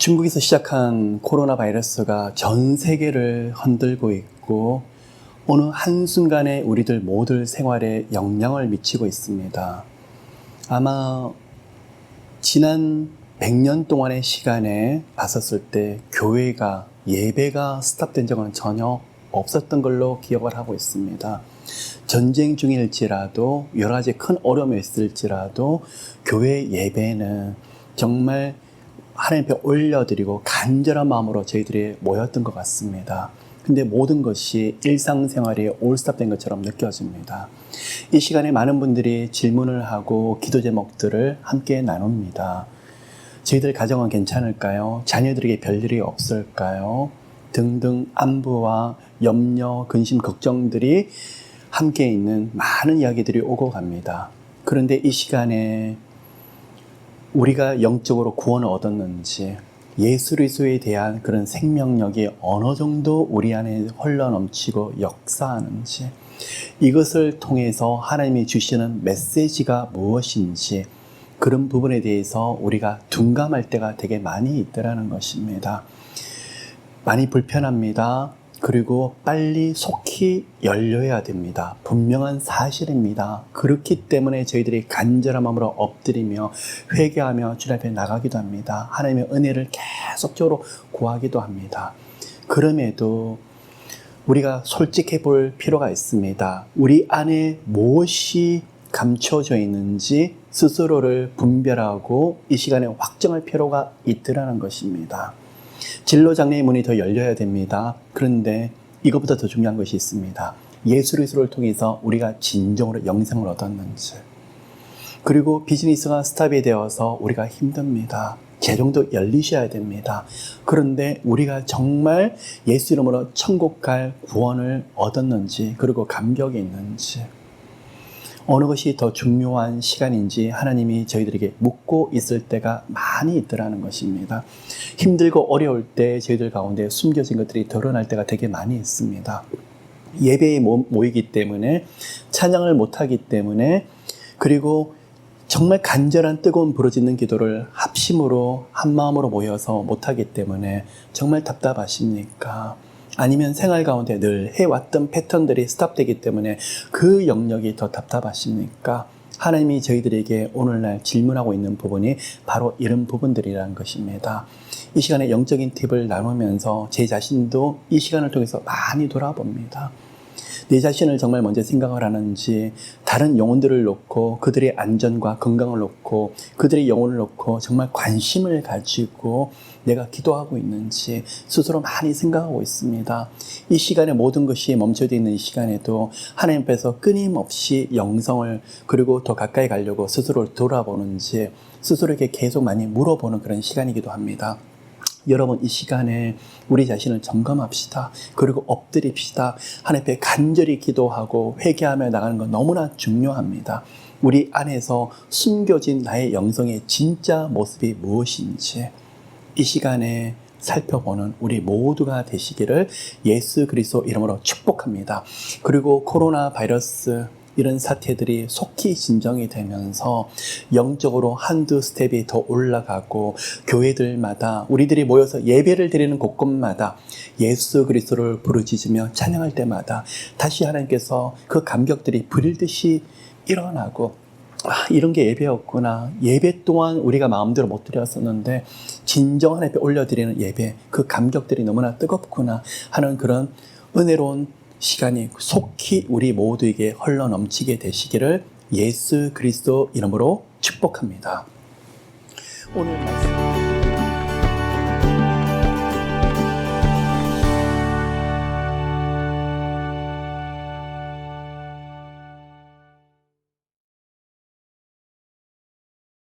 중국에서 시작한 코로나 바이러스가 전 세계를 흔들고 있고 어느 한순간에 우리들 모두 생활에 영향을 미치고 있습니다. 아마 지난 100년 동안의 시간에 봤었을 때 교회가 예배가 스탑된 적은 전혀 없었던 걸로 기억을 하고 있습니다. 전쟁 중일지라도 여러 가지 큰 어려움이 있을지라도 교회 예배는 정말 하나님 앞에 올려드리고 간절한 마음으로 저희들이 모였던 것 같습니다. 근데 모든 것이 일상생활이 올스탑된 것처럼 느껴집니다. 이 시간에 많은 분들이 질문을 하고 기도 제목들을 함께 나눕니다. 저희들 가정은 괜찮을까요? 자녀들에게 별일이 없을까요? 등등 안부와 염려, 근심, 걱정들이 함께 있는 많은 이야기들이 오고 갑니다. 그런데 이 시간에 우리가 영적으로 구원을 얻었는지 예수 그리스도에 대한 그런 생명력이 어느 정도 우리 안에 흘러 넘치고 역사하는지 이것을 통해서 하나님이 주시는 메시지가 무엇인지 그런 부분에 대해서 우리가 둔감할 때가 되게 많이 있더라는 것입니다. 많이 불편합니다. 그리고 빨리 속히 열려야 됩니다. 분명한 사실입니다. 그렇기 때문에 저희들이 간절한 마음으로 엎드리며 회개하며 주님 앞에 나가기도 합니다. 하나님의 은혜를 계속적으로 구하기도 합니다. 그럼에도 우리가 솔직해 볼 필요가 있습니다. 우리 안에 무엇이 감춰져 있는지 스스로를 분별하고 이 시간에 확정할 필요가 있더라는 것입니다. 진로 장래의 문이 더 열려야 됩니다. 그런데 이것보다 더 중요한 것이 있습니다. 예수 그리스도를 통해서 우리가 진정으로 영생을 얻었는지 그리고 비즈니스가 스탑이 되어서 우리가 힘듭니다. 재정도 열리셔야 됩니다. 그런데 우리가 정말 예수 이름으로 천국 갈 구원을 얻었는지 그리고 감격이 있는지 어느 것이 더 중요한 시간인지 하나님이 저희들에게 묻고 있을 때가 많이 있더라는 것입니다. 힘들고 어려울 때 저희들 가운데 숨겨진 것들이 드러날 때가 되게 많이 있습니다. 예배에 모- 모이기 때문에 찬양을 못하기 때문에 그리고 정말 간절한 뜨거운 부르짖는 기도를 합심으로 한 마음으로 모여서 못하기 때문에 정말 답답하십니까? 아니면 생활 가운데 늘 해왔던 패턴들이 스탑되기 때문에 그 영역이 더 답답하십니까? 하나님이 저희들에게 오늘날 질문하고 있는 부분이 바로 이런 부분들이라는 것입니다. 이 시간에 영적인 팁을 나누면서 제 자신도 이 시간을 통해서 많이 돌아봅니다. 내 자신을 정말 먼저 생각을 하는지 다른 영혼들을 놓고 그들의 안전과 건강을 놓고 그들의 영혼을 놓고 정말 관심을 가지고 내가 기도하고 있는지 스스로 많이 생각하고 있습니다. 이 시간에 모든 것이 멈춰져 있는 이 시간에도 하나님 앞에서 끊임없이 영성을 그리고 더 가까이 가려고 스스로를 돌아보는지 스스로에게 계속 많이 물어보는 그런 시간이기도 합니다. 여러분 이 시간에 우리 자신을 점검합시다. 그리고 엎드립시다. 하나님 앞에 간절히 기도하고 회개하며 나가는 건 너무나 중요합니다. 우리 안에서 숨겨진 나의 영성의 진짜 모습이 무엇인지 이 시간에 살펴보는 우리 모두가 되시기를 예수 그리스도 이름으로 축복합니다. 그리고 코로나 바이러스 이런 사태들이 속히 진정이 되면서 영적으로 한두 스텝이 더 올라가고 교회들마다 우리들이 모여서 예배를 드리는 곳곳마다 예수 그리스도를 부르짖으며 찬양할 때마다 다시 하나님께서 그 감격들이 불일듯이 일어나고 아, 이런 게 예배였구나. 예배 또한 우리가 마음대로 못 드렸었는데, 진정 하나님 앞에 올려드리는 예배, 그 감격들이 너무나 뜨겁구나 하는 그런 은혜로운 시간이 속히 우리 모두에게 흘러 넘치게 되시기를 예수 그리스도 이름으로 축복합니다. 오늘 말씀.